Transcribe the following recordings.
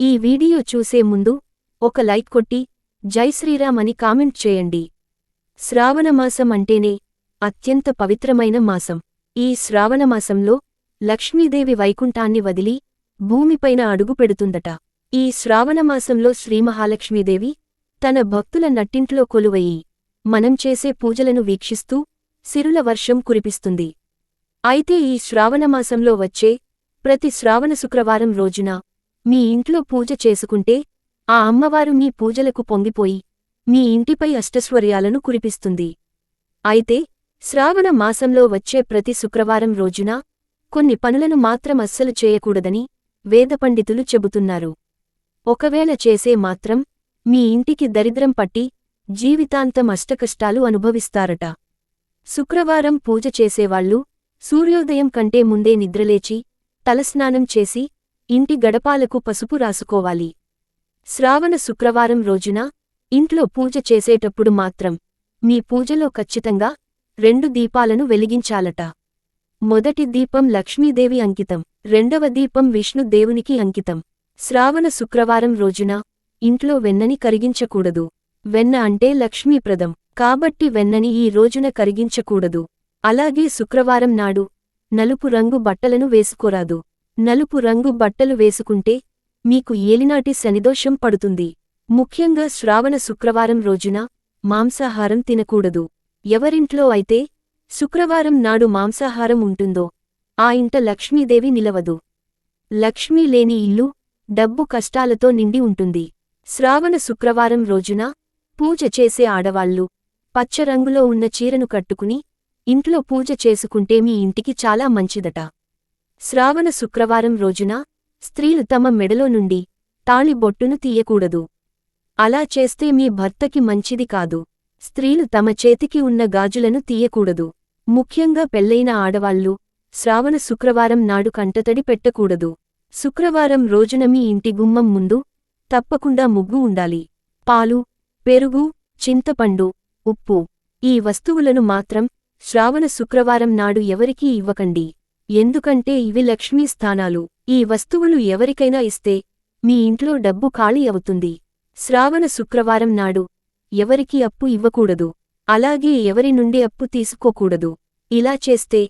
ఈ వీడియో చూసే ముందు ఒక లైక్ కొట్టి జై శ్రీరామ్ అని కామెంట్ చేయండి. శ్రావణమాసం అంటేనే అత్యంత పవిత్రమైన మాసం. ఈ శ్రావణమాసంలో లక్ష్మీదేవి వైకుంఠాన్ని వదిలి భూమిపైన అడుగుపెడుతుందట. ఈ శ్రావణమాసంలో శ్రీమహాలక్ష్మీదేవి తన భక్తుల నట్టింట్లో కొలువయి మనం చేసే పూజలను వీక్షిస్తూ సిరుల వర్షం కురిపిస్తుంది. అయితే ఈ శ్రావణమాసంలో వచ్చే ప్రతి శ్రావణ శుక్రవారం రోజున మీ ఇంట్లో పూజ చేసుకుంటే ఆ అమ్మవారు మీ పూజలకు పొంగిపోయి మీ ఇంటిపై అష్టశ్వర్యాలను కురిపిస్తుంది. అయితే శ్రావణ మాసంలో వచ్చే ప్రతి శుక్రవారం రోజున కొన్ని పనులను మాత్రం అస్సలు చేయకూడదని వేదపండితులు చెబుతున్నారు. ఒకవేళ చేసే మాత్రం మీ ఇంటికి దరిద్రం పట్టి జీవితాంతం అష్టకష్టాలు అనుభవిస్తారట. శుక్రవారం పూజ చేసేవాళ్ళు సూర్యోదయం కంటే ముందే నిద్రలేచి తలస్నానం చేసి ఇంటి గడపాలకు పసుపు రాసుకోవాలి. శ్రావణ శుక్రవారం రోజున ఇంట్లో పూజ చేసేటప్పుడు మాత్రం మీ పూజలో ఖచ్చితంగా రెండు దీపాలను వెలిగించాలట. మొదటి దీపం లక్ష్మీదేవి అంకితం రెండవ దీపం విష్ణుదేవునికి అంకితం. శ్రావణ శుక్రవారం రోజున ఇంట్లో వెన్నని కరిగించకూడదు. వెన్న అంటే లక్ష్మీప్రదం కాబట్టి వెన్నని ఈ రోజున కరిగించకూడదు. అలాగే శుక్రవారం నాడు నలుపు రంగు బట్టలను వేసుకోరాదు. నలుపు రంగు బట్టలు వేసుకుంటే మీకు ఏలినాటి శనిదోషం పడుతుంది. ముఖ్యంగా శ్రావణ శుక్రవారం రోజున మాంసాహారం తినకూడదు. ఎవరింట్లో అయితే శుక్రవారం నాడు మాంసాహారం ఉంటుందో ఆ ఇంట లక్ష్మీదేవి నిలవదు. లక్ష్మీ లేని ఇల్లు డబ్బు కష్టాలతో నిండి ఉంటుంది. శ్రావణ శుక్రవారం రోజున పూజ చేసే ఆడవాళ్ళు పచ్చరంగులో ఉన్న చీరను కట్టుకుని ఇంట్లో పూజ చేసుకుంటే మీ ఇంటికి చాలా మంచిదట. శ్రావణ శుక్రవారం రోజున స్త్రీలు తమ మెడలో నుండి తాళి బొట్టును తీయకూడదు. అలా చేస్తే మీ భర్తకి మంచిది కాదు. స్త్రీలు తమ చేతికి ఉన్న గాజులను తీయకూడదు. ముఖ్యంగా పెళ్ళైన ఆడవాళ్ళు శ్రావణ శుక్రవారం నాడు కంటతడి పెట్టకూడదు. శుక్రవారం రోజున మీ ఇంటి గుమ్మం ముందు తప్పకుండా ముగ్గు ఉండాలి. పాలు పెరుగు చింతపండు ఉప్పు ఈ వస్తువులను మాత్రం శ్రావణ శుక్రవారం నాడు ఎవరికీ ఇవ్వకండి. ఎందుకంటే ఇవి లక్ష్మీ స్థానాలు. ఈ వస్తువులు ఎవరికైనా ఇస్తే మీ ఇంట్లో డబ్బు ఖాళీ అవుతుంది. శ్రావణ శుక్రవారం నాడు ఎవరికి అప్పు ఇవ్వకూడదు. అలాగే ఎవరి నుండి అప్పు తీసుకోకూడదు. ఇలా చేస్తే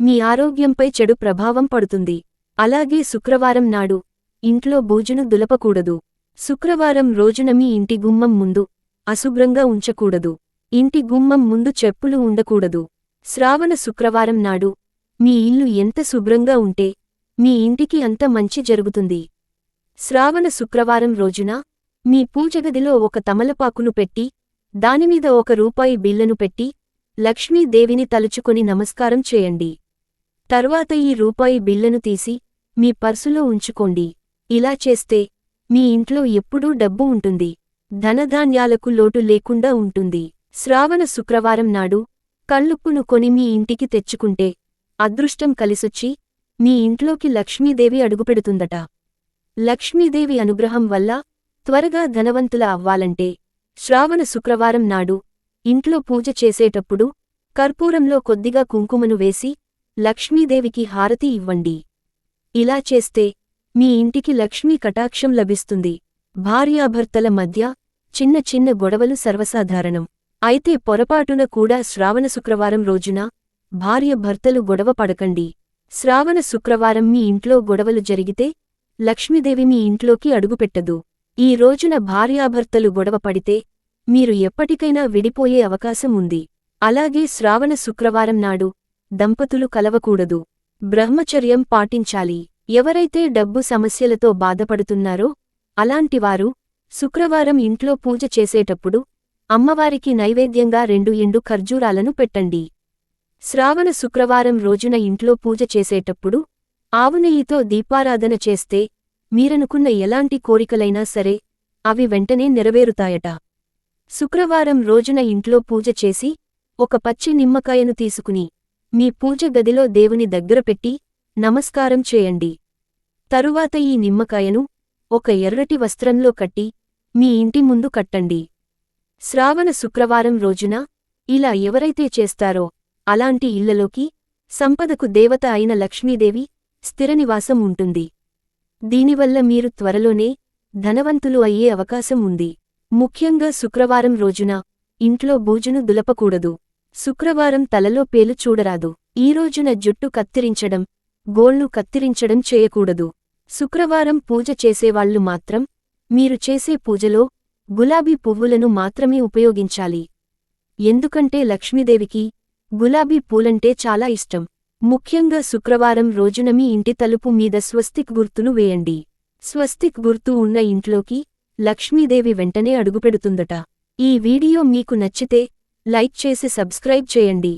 మీ ఆరోగ్యంపై చెడు ప్రభావం పడుతుంది. అలాగే శుక్రవారం నాడు ఇంట్లో భోజనం దులపకూడదు. శుక్రవారం రోజున మీ ఇంటి గుమ్మం ముందు అశుభ్రంగా ఉంచకూడదు. ఇంటి గుమ్మం ముందు చెప్పులు ఉండకూడదు. శ్రావణ శుక్రవారం నాడు మీ ఇల్లు ఎంత శుభ్రంగా ఉంటే మీ ఇంటికి అంత మంచి జరుగుతుంది. శ్రావణ శుక్రవారం రోజున మీ పూజగదిలో ఒక తమలపాకును పెట్టి దానిమీద ఒక రూపాయి బిల్లను పెట్టి లక్ష్మీదేవిని తలుచుకొని నమస్కారం చేయండి. తర్వాత ఈ రూపాయి బిల్లను తీసి మీ పర్సులో ఉంచుకోండి. ఇలా చేస్తే మీ ఇంట్లో ఎప్పుడూ డబ్బు ఉంటుంది. ధనధాన్యాలకు లోటు లేకుండా ఉంటుంది. శ్రావణ శుక్రవారం నాడు కళ్ళుప్పును కొని మీ ఇంటికి తెచ్చుకుంటే అదృష్టం కలిసొచ్చి మీ ఇంట్లోకి లక్ష్మీదేవి అడుగుపెడుతుందట. లక్ష్మీదేవి అనుగ్రహం వల్ల త్వరగా ధనవంతుల అవ్వాలంటే శ్రావణ శుక్రవారం నాడు ఇంట్లో పూజ చేసేటప్పుడు కర్పూరంలో కొద్దిగా కుంకుమను వేసి లక్ష్మీదేవికి హారతి ఇవ్వండి. ఇలా చేస్తే మీ ఇంటికి లక్ష్మీ కటాక్షం లభిస్తుంది. భార్యాభర్తల మధ్య చిన్న చిన్న గొడవలు సర్వసాధారణం. అయితే పొరపాటున కూడా శ్రావణ శుక్రవారం రోజున భార్య భర్తలు గొడవ పడకండి. శ్రావణ శుక్రవారం మీ ఇంట్లో గొడవలు జరిగితే లక్ష్మీదేవి మీ ఇంట్లోకి అడుగుపెట్టదు. ఈ రోజున భార్యాభర్తలు గొడవ పడితే మీరు ఎప్పటికైనా విడిపోయే అవకాశం ఉంది. అలాగే శ్రావణ శుక్రవారం నాడు దంపతులు కలవకూడదు. బ్రహ్మచర్యం పాటించాలి. ఎవరైతే డబ్బు సమస్యలతో బాధపడుతున్నారో అలాంటివారు శుక్రవారం ఇంట్లో పూజ చేసేటప్పుడు అమ్మవారికి నైవేద్యంగా రెండు ఎండు ఖర్జూరాలను పెట్టండి. శ్రావణ శుక్రవారం రోజున ఇంట్లో పూజ చేసేటప్పుడు ఆవునెయ్యితో దీపారాధన చేస్తే మీరనుకున్న ఎలాంటి కోరికలైనా సరే అవి వెంటనే నెరవేరుతాయట. శుక్రవారం రోజున ఇంట్లో పూజ చేసి ఒక పచ్చి నిమ్మకాయను తీసుకుని మీ పూజ గదిలో దేవుని దగ్గర పెట్టి నమస్కారం చేయండి. తరువాత ఈ నిమ్మకాయను ఒక ఎర్రటి వస్త్రంలో కట్టి మీ ఇంటి ముందు కట్టండి. శ్రావణ శుక్రవారం రోజున ఇలా ఎవరైతే చేస్తారో అలాంటి ఇళ్ళలోకి సంపదకు దేవత అయిన లక్ష్మీదేవి స్థిరనివాసం ఉంటుంది. దీనివల్ల మీరు త్వరలోనే ధనవంతులు అయ్యే అవకాశం ఉంది. ముఖ్యంగా శుక్రవారం రోజున ఇంట్లో బూజును దులపకూడదు. శుక్రవారం తలలో పేలు చూడరాదు. ఈ రోజున జుట్టు కత్తిరించడం గోళ్ళు కత్తిరించడం చేయకూడదు. శుక్రవారం పూజ చేసేవాళ్ళు మాత్రం మీరు చేసే పూజలో గులాబీ పువ్వులను మాత్రమే ఉపయోగించాలి. ఎందుకంటే లక్ష్మీదేవికి గులాబీ పూలంటే చాలా ఇష్టం. ముఖ్యంగా శుక్రవారం రోజున మీ ఇంటి తలుపు మీద స్వస్తిక్ గుర్తును వేయండి. స్వస్తిక్ గుర్తు ఉన్న ఇంట్లోకి లక్ష్మీదేవి వెంటనే అడుగుపెడుతుందట. ఈ వీడియో మీకు నచ్చితే లైక్ చేసి సబ్స్క్రైబ్ చేయండి.